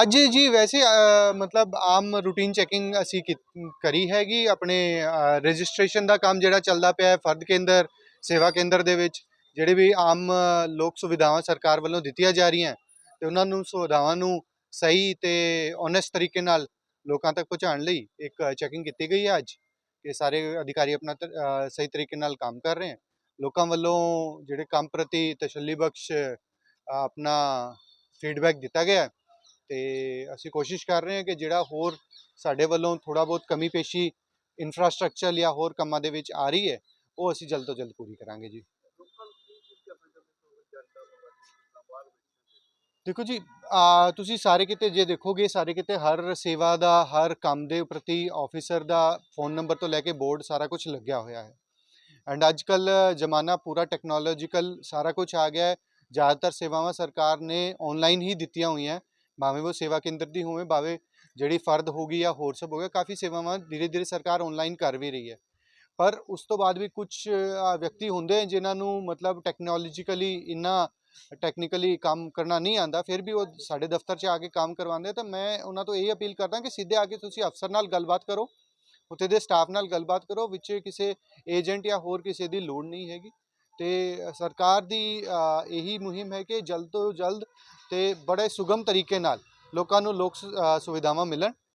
ਅੱਜ ਜੀ ਵੈਸੇ ਮਤਲਬ ਆਮ ਰੂਟੀਨ ਚੈਕਿੰਗ ਅਸੀਂ ਕੀ- ਕਰੀ ਹੈਗੀ ਆਪਣੇ ਰਜਿਸਟ੍ਰੇਸ਼ਨ ਦਾ ਕੰਮ ਜਿਹੜਾ ਚੱਲਦਾ ਪਿਆ ਹੈ ਫਰਦ ਕੇਂਦਰ, ਸੇਵਾ ਕੇਂਦਰ ਦੇ ਵਿੱਚ, ਜਿਹੜੇ ਵੀ ਆਮ ਲੋਕ ਸੁਵਿਧਾਵਾਂ ਸਰਕਾਰ ਵੱਲੋਂ ਦਿੱਤੀਆਂ ਜਾ ਰਹੀਆਂ ਤੇ ਉਹਨਾਂ ਨੂੰ ਸੁਵਿਧਾਵਾਂ ਨੂੰ ਸਹੀ ਤੇ ਓਨੈਸਟ ਤਰੀਕੇ ਨਾਲ ਲੋਕਾਂ ਤੱਕ ਪਹੁੰਚਾਉਣ ਲਈ ਇੱਕ ਚੈਕਿੰਗ ਕੀਤੀ ਗਈ ਹੈ ਅੱਜ, ਕਿ ਸਾਰੇ ਅਧਿਕਾਰੀ ਆਪਣਾ ਸਹੀ ਤਰੀਕੇ ਨਾਲ ਕੰਮ ਕਰ ਰਹੇ ਹਨ ਲੋਕਾਂ ਵੱਲੋਂ ਜਿਹੜੇ ਕੰਮ ਪ੍ਰਤੀ ਤਸੱਲੀ ਬਖਸ਼ ਆਪਣਾ ਫੀਡਬੈਕ ਦਿੱਤਾ ਗਿਆ ਹੈ। ਤੇ ਅਸੀਂ ਕੋਸ਼ਿਸ਼ ਕਰ ਰਹੇ ਹਾਂ ਕਿ ਜਿਹੜਾ ਹੋਰ ਸਾਡੇ ਵੱਲੋਂ ਥੋੜਾ ਬਹੁਤ ਕਮੀ ਪੇਸ਼ੀ ਇਨਫਰਾਸਟ੍ਰਕਚਰ ਜਾਂ ਹੋਰ ਕੰਮਾਂ ਦੇ ਵਿੱਚ ਆ ਰਹੀ ਹੈ, ਉਹ ਅਸੀਂ ਜਲਦ ਤੋਂ ਜਲਦ ਪੂਰੀ ਕਰਾਂਗੇ ਜੀ। ਦੇਖੋ ਜੀ ਤੁਸੀਂ ਸਾਰੇ ਕਿਤੇ ਜੇ ਦੇਖੋਗੇ, ਸਾਰੇ ਕਿਤੇ ਹਰ ਸੇਵਾ ਦਾ, ਹਰ ਕੰਮ ਦੇ ਪ੍ਰਤੀ ਆਫੀਸਰ ਦਾ ਫੋਨ ਨੰਬਰ ਤੋਂ ਲੈ ਕੇ ਬੋਰਡ ਸਾਰਾ ਕੁਝ ਲੱਗਿਆ ਹੋਇਆ ਹੈ। ਐਂਡ ਅੱਜ ਕੱਲ ਜ਼ਮਾਨਾ ਪੂਰਾ ਟੈਕਨੋਲੋਜੀਕਲ ਸਾਰਾ ਕੁਝ ਆ ਗਿਆ ਹੈ। ਜ਼ਿਆਦਾਤਰ ਸੇਵਾਵਾਂ ਸਰਕਾਰ ਨੇ ਆਨਲਾਈਨ ਹੀ ਦਿੱਤੀਆਂ ਹੋਈਆਂ। ਭਾਵੇਂ ਉਹ ਸੇਵਾ ਕੇਂਦਰ ਦੀ ਹੋਵੇ, ਭਾਵੇਂ ਜਿਹੜੀ ਫਰਦ ਹੋ ਗਈ ਜਾਂ ਹੋਰ ਸਭ ਹੋ ਗਿਆ, ਕਾਫੀ ਸੇਵਾਵਾਂ ਧੀਰੇ ਧੀਰੇ ਸਰਕਾਰ ਆਨਲਾਈਨ ਕਰ ਵੀ ਰਹੀ ਹੈ। ਪਰ ਉਸ ਤੋਂ ਬਾਅਦ ਵੀ ਕੁਝ ਵਿਅਕਤੀ ਹੁੰਦੇ ਹੈ ਜਿਨ੍ਹਾਂ ਨੂੰ ਮਤਲਬ ਟੈਕਨੋਲੋਜੀਕਲੀ ਇੰਨਾ ਟੈਕਨੀਕਲੀ ਕੰਮ ਕਰਨਾ ਨਹੀਂ ਆਂਦਾ ਫਿਰ ਵੀ ਉਹ ਸਾਡੇ ਦਫ਼ਤਰ 'ਚ ਆ ਕੇ ਕੰਮ ਕਰਵਾਉਂਦੇ ਤਾਂ ਮੈਂ ਉਹਨਾਂ ਤੋਂ ਇਹ ਅਪੀਲ ਕਰਦਾ ਕਿ ਸਿੱਧੇ ਆ ਕੇ ਤੁਸੀਂ ਅਫਸਰ ਨਾਲ ਗੱਲਬਾਤ ਕਰੋ, ਉੱਥੇ ਦੇ ਸਟਾਫ ਨਾਲ ਗੱਲਬਾਤ ਕਰੋ, ਵਿੱਚ ਕਿਸੇ ਏਜੰਟ ਜਾਂ ਹੋਰ ਕਿਸੇ ਦੀ ਲੋੜ ਨਹੀਂ ਹੈਗੀ। ਤੇ ਸਰਕਾਰ ਦੀ ਇਹੀ ਮੁਹਿੰਮ ਹੈ ਕਿ ਜਲਦ ਤੋਂ ਜਲਦ ਤੇ ਬੜੇ ਸੁਗਮ ਤਰੀਕੇ ਨਾਲ ਲੋਕਾਂ ਨੂੰ ਲੋਕ ਸੁਵਿਧਾਵਾਂ ਮਿਲਣ।